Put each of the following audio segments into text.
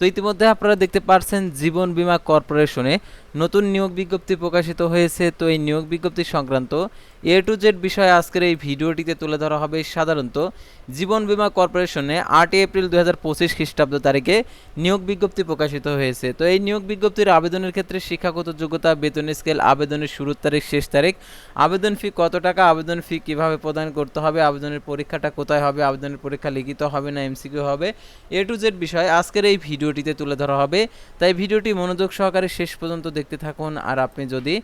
তো ইতিমধ্যে আপনারা দেখতে পারছেন জীবন বীমা কর্পোরেশনে নতুন নিয়োগ বিজ্ঞপ্তি প্রকাশিত হয়েছে। তো এই নিয়োগ বিজ্ঞপ্তি সংক্রান্ত এ টু জেড বিষয়ে আজকের এই ভিডিওটিতে তুলে ধরা হবে সাধারণত জীবন বীমা কর্পোরেশনে আটই এপ্রিল দু হাজার পঁচিশ খ্রিস্টাব্দ তারিখে নিয়োগ বিজ্ঞপ্তি প্রকাশিত হয়েছে। তো এই নিয়োগ বিজ্ঞপ্তির আবেদনের ক্ষেত্রে শিক্ষাগত যোগ্যতা, বেতন স্কেল, আবেদনের শুরুর তারিখ, শেষ তারিখ, আবেদন ফি কত টাকা, আবেদন ফি কীভাবে প্রদান করতে হবে, আবেদনের পরীক্ষাটা কোথায় হবে, আবেদনের পরীক্ষা লিখিত হবে না এমসিকিউ হবে। এ টু জেড বিষয়ে আজকের এই ভিডিওটিতে তুলে ধরা হবে। তাই ভিডিওটি মনোযোগ সহকারে শেষ পর্যন্ত দেখতে থাকুন। আর আপনি যদি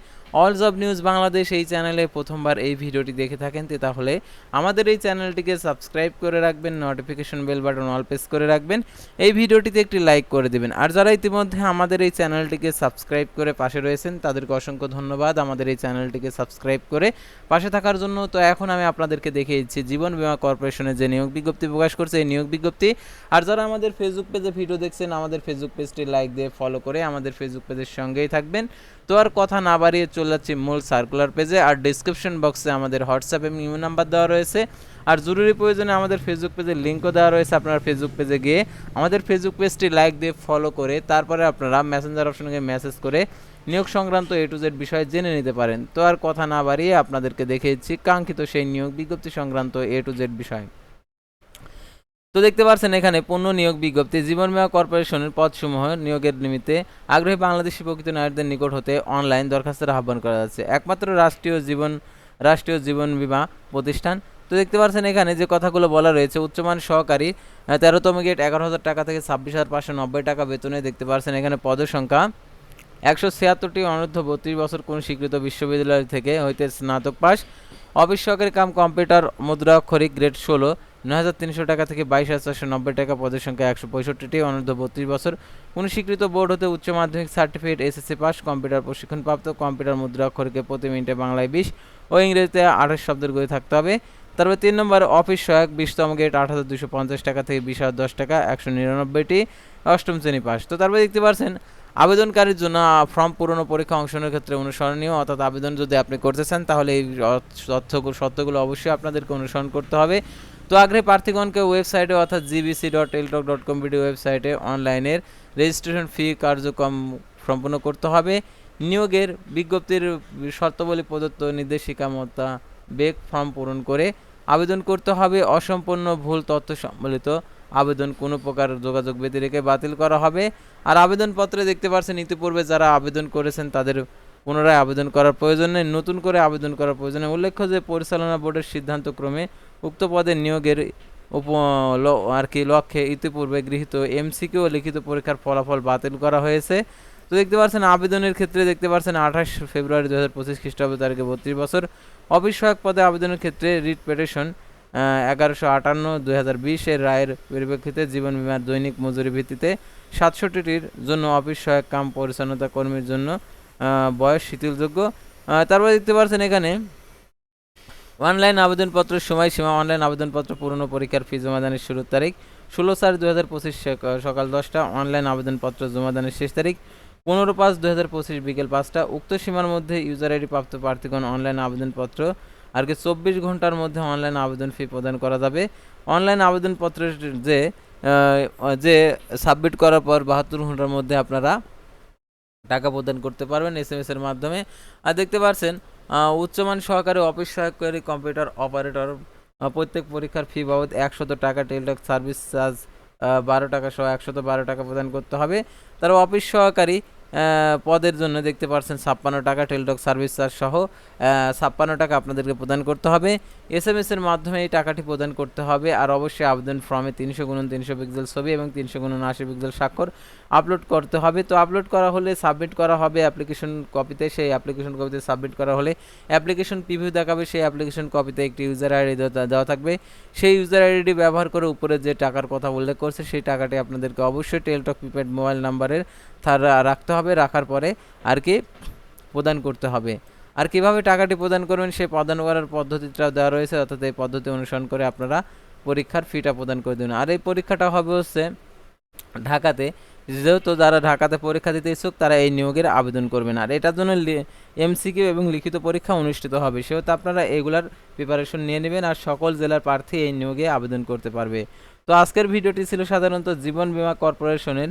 অল জব নিউজ বাংলাদেশ এই চ্যানেলে প্রথমবার এই ভিডিওটি দেখে থাকেন তাহলে আমাদের এই চ্যানেলটিকে সাবস্ক্রাইব করে রাখবেন notification bell button all press করে রাখবেন, এই ভিডিওটিতে একটি লাইক করে দেবেন। আর যারা ইতিমধ্যে আমাদের এই চ্যানেলটিকে সাবস্ক্রাইব করে পাশে রয়েছেন, তাদেরকে অসংখ্য ধন্যবাদ। আমাদের এই চ্যানেলটিকে সাবস্ক্রাইব করে পাশে থাকার জন্য। তো এখন আমি আপনাদেরকে দেখিয়ে দিচ্ছি জীবন বীমা কর্পোরেশনের যে নিয়োগ বিজ্ঞপ্তি প্রকাশ করছে, এই নিয়োগ বিজ্ঞপ্তি। আর যারা আমাদের ফেসবুক পেজে ভিডিও দেখছেন আমাদের ফেসবুক পেজটি লাইক দিয়ে ফলো করে আমাদের ফেসবুক পেজের সঙ্গেই থাকবেন। তো আর কথা না বাড়িয়ে চলে যাচ্ছি মূল সার্কুলার পেজে আর ডিসক্রিপশন বক্সে আমাদের হোয়াটসঅ্যাপ এবং ইমেল নাম্বার দেওয়া রয়েছে। আর জরুরি প্রয়োজনে আমাদের ফেসবুক পেজের লিঙ্কও দেওয়া রয়েছে আপনার ফেসবুক পেজে গিয়ে। আমাদের ফেসবুক পেজটি লাইক দিয়ে ফলো করে তারপরে আপনারা মেসেঞ্জার অপশনে গিয়ে মেসেজ করে নিয়োগ সংক্রান্ত এ টু জেড বিষয়ে জেনে নিতে পারেন। তো আর কথা না বাড়িয়ে আপনাদেরকে দেখিয়েছি কাঙ্ক্ষিত সেই নিয়োগ বিজ্ঞপ্তি সংক্রান্ত এ টু জেড বিষয়। তো দেখতে পাচ্ছেন এখানে পণ্য নিয়োগ বিজ্ঞপ্তি জীবন বীমা কর্পোরেশনের পদসমূহ নিয়োগের নিমিত্তে আগ্রহী বাংলাদেশি প্রকৃত নারীদের নিকট হতে অনলাইন দরখাস্তের আহ্বান করা যাচ্ছে। একমাত্র রাষ্ট্রীয় জীবন রাষ্ট্রীয় জীবন বীমা প্রতিষ্ঠান। তো দেখতে পাচ্ছেন এখানে যে কথাগুলো বলা রয়েছে, উচ্চমান সহকারী তেরোতম গেট, এগারো হাজার টাকা থেকে ছাব্বিশ হাজার পাঁচশো নব্বই টাকা বেতনে দেখতে পাচ্ছেন এখানে পদের সংখ্যা। একশো ছিয়াত্তরটি অনূর্ধ্ব বত্রিশ বছর কোন স্বীকৃত বিশ্ববিদ্যালয় থেকে হইতে স্নাতক পাস অফিস সহকারী কাম কম্পিউটার, মুদ্রা অক্ষরিক গ্রেড ষোলো। নয় হাজার তিনশো টাকা থেকে বাইশ হাজার চারশো নব্বই টাকা পদের সংখ্যা একশো পঁয়ষট্টিটি, অনূর্ধ্ব বত্রিশ বছর। কোনো স্বীকৃত বোর্ড হতে উচ্চ মাধ্যমিক সার্টিফিকেট, এসএসসি পাস কম্পিউটার প্রশিক্ষণপ্রাপ্ত, কম্পিউটার মুদ্রা অক্ষরকে প্রতি মিনিটে বাংলায় বিশ ও ইংরেজিতে আঠাশ শব্দের গতি থাকতে হবে। তারপর তিন নম্বর অফিস সহায়ক, বিশতম গেট, আট হাজার দুশো পঞ্চাশ টাকা থেকে বিশ হাজার দশ টাকা, একশো নিরানব্বইটি, অষ্টম শ্রেণি পাস তো তারপরে দেখতে পাচ্ছেন আবেদনকারীর জন্য ফর্ম পূরণ পরীক্ষা অংশগ্রহণের ক্ষেত্রে অনুসরণীয়, অর্থাৎ আবেদন যদি আপনি করতে চান, তাহলে এই তথ্যগুলো সত্যগুলো অবশ্যই আপনাদেরকে অনুসরণ করতে হবে। তো আগ্রহী প্রার্থীগণকে ওয়েবসাইটে অর্থাৎ GBC dot Teletalk dot com BD ওয়েবসাইটে অনলাইনের রেজিস্ট্রেশন ফি কার্যক্রম সম্পন্ন করতে হবে। নিয়োগের বিজ্ঞপ্তির শর্তাবলী প্রদত্ত নির্দেশিকা মোতাবেক ফর্ম পূরণ করে আবেদন করতে হবে। অসম্পূর্ণ ভুল তথ্য সম্বলিত আবেদন কোনো প্রকার যোগাযোগ ব্যতিরেকে বাতিল করা হবে। আর আবেদনপত্রে দেখতে পাচ্ছেন, ইতিপূর্বে যারা আবেদন করেছেন তাদের পুনরায় আবেদন করার প্রয়োজন নেই। নতুন করে আবেদন করার প্রয়োজন নেই। উল্লেখ্য যে পরিচালনা বোর্ডের সিদ্ধান্ত ক্রমে উক্ত পদে নিয়োগের উপ আর কি লক্ষ্যে ইতিপূর্বে গৃহীত এমসিকিউ লিখিত পরীক্ষার ফলাফল বাতিল করা হয়েছে। তো দেখতে পাচ্ছেন, আবেদনের ক্ষেত্রে দেখতে পাচ্ছেন, আঠাশ ফেব্রুয়ারি দু হাজার পঁচিশ খ্রিস্টাব্দ তারিখে বত্রিশ বছর। অফিস সহায়ক পদে আবেদনের ক্ষেত্রে রিট পেটিশন এগারোশো আটান্ন দুই হাজার বিশের রায়ের পরিপ্রেক্ষিতে জীবন বীমার দৈনিক মজুরি ভিত্তিতে সাতষট্টিটির জন্য অফিস সহায়ক কাম পরিচ্ছন্নতা কর্মীর জন্য বয়স, শিথিলযোগ্য। তারপরে দেখতে পাচ্ছেন এখানে অনলাইন আবেদনপত্রের সময়সীমা, অনলাইন আবেদনপত্র পূরণ ও পরীক্ষার ফি জমাদানের শুরুর তারিখ, ষোলো চার দু হাজার পঁচিশ সকাল দশটা, অনলাইন আবেদনপত্র জমাদানের শেষ তারিখ, পনেরো পাঁচ দু হাজার পঁচিশ বিকেল পাঁচটা। উক্ত সীমার মধ্যে ইউজার আইডি প্রাপ্ত প্রার্থীগণ অনলাইন আবেদনপত্র আর কি চব্বিশ ঘণ্টার মধ্যে অনলাইন আবেদন ফি প্রদান করা যাবে। অনলাইন আবেদনপত্রের যে যে সাবমিট করার পর বাহাত্তর ঘণ্টার মধ্যে আপনারা টাকা প্রদান করতে পারবেন এস এম এর মাধ্যমে। আর দেখতে পাচ্ছেন উচ্চমান সহকারে অফিস সহকারী কম্পিউটার অপারেটর প্রত্যেক পরীক্ষার ফি বাবদ একশত টাকা টেলটক সার্ভিস চার্জ বারো টাকা সহ একশত বারো টাকা প্রদান করতে হবে। তার অফিস সহকারী পদের জন্য দেখতে পাচ্ছেন ছাপ্পান্ন টাকা টেলটক সার্ভিস চার্জ সহ ছাপ্পান্ন টাকা আপনাদেরকে প্রদান করতে হবে। এস এম এস এর মাধ্যমে এই টাকাটি প্রদান করতে হবে আর অবশ্যই আবেদন ফর্মে তিনশো গুণন তিনশো পিক্সেল ছবি এবং তিনশো গুণন আশি পিক্সেল স্বাক্ষর আপলোড করতে হবে। তো আপলোড করা হলে সাবমিট করা হবে অ্যাপ্লিকেশন কপিতে সেই অ্যাপ্লিকেশন কপিতে সাবমিট করা হলে অ্যাপ্লিকেশন প্রিভিউ দেখাবে, সেই অ্যাপ্লিকেশন কপিতে একটি ইউজার আইডি দেওয়া থাকবে। সেই ইউজার আইডি ব্যবহার করে উপরে যে টাকার কথা উল্লেখ করছে, সেই টাকাটি আপনাদেরকে অবশ্যই টেলটক প্রিপেড মোবাইল নাম্বারের তার রাখতে হবে, রাখার পরে আর কি প্রদান করতে হবে। আর কীভাবে টাকাটি প্রদান করবেন সেই প্রদান করার পদ্ধতিটা দেওয়া রয়েছে, অর্থাৎ এই পদ্ধতি অনুসরণ করে আপনারা পরীক্ষার ফিটা প্রদান করে দেবেন। আর এই পরীক্ষাটা হবে হচ্ছে ঢাকাতে। যেহেতু যারা ঢাকাতে পরীক্ষা দিতে ইচ্ছুক, তারা এই নিয়োগের আবেদন করবেন। আর এটার জন্য এমসিকিউ এবং লিখিত পরীক্ষা অনুষ্ঠিত হবে। সেহেতু আপনারা এগুলার প্রিপারেশন নিয়ে নেবেন আর সকল জেলার প্রার্থী এই নিয়োগে আবেদন করতে পারবে। তো আজকের ভিডিওটি ছিল সাধারণত জীবন বীমা কর্পোরেশনের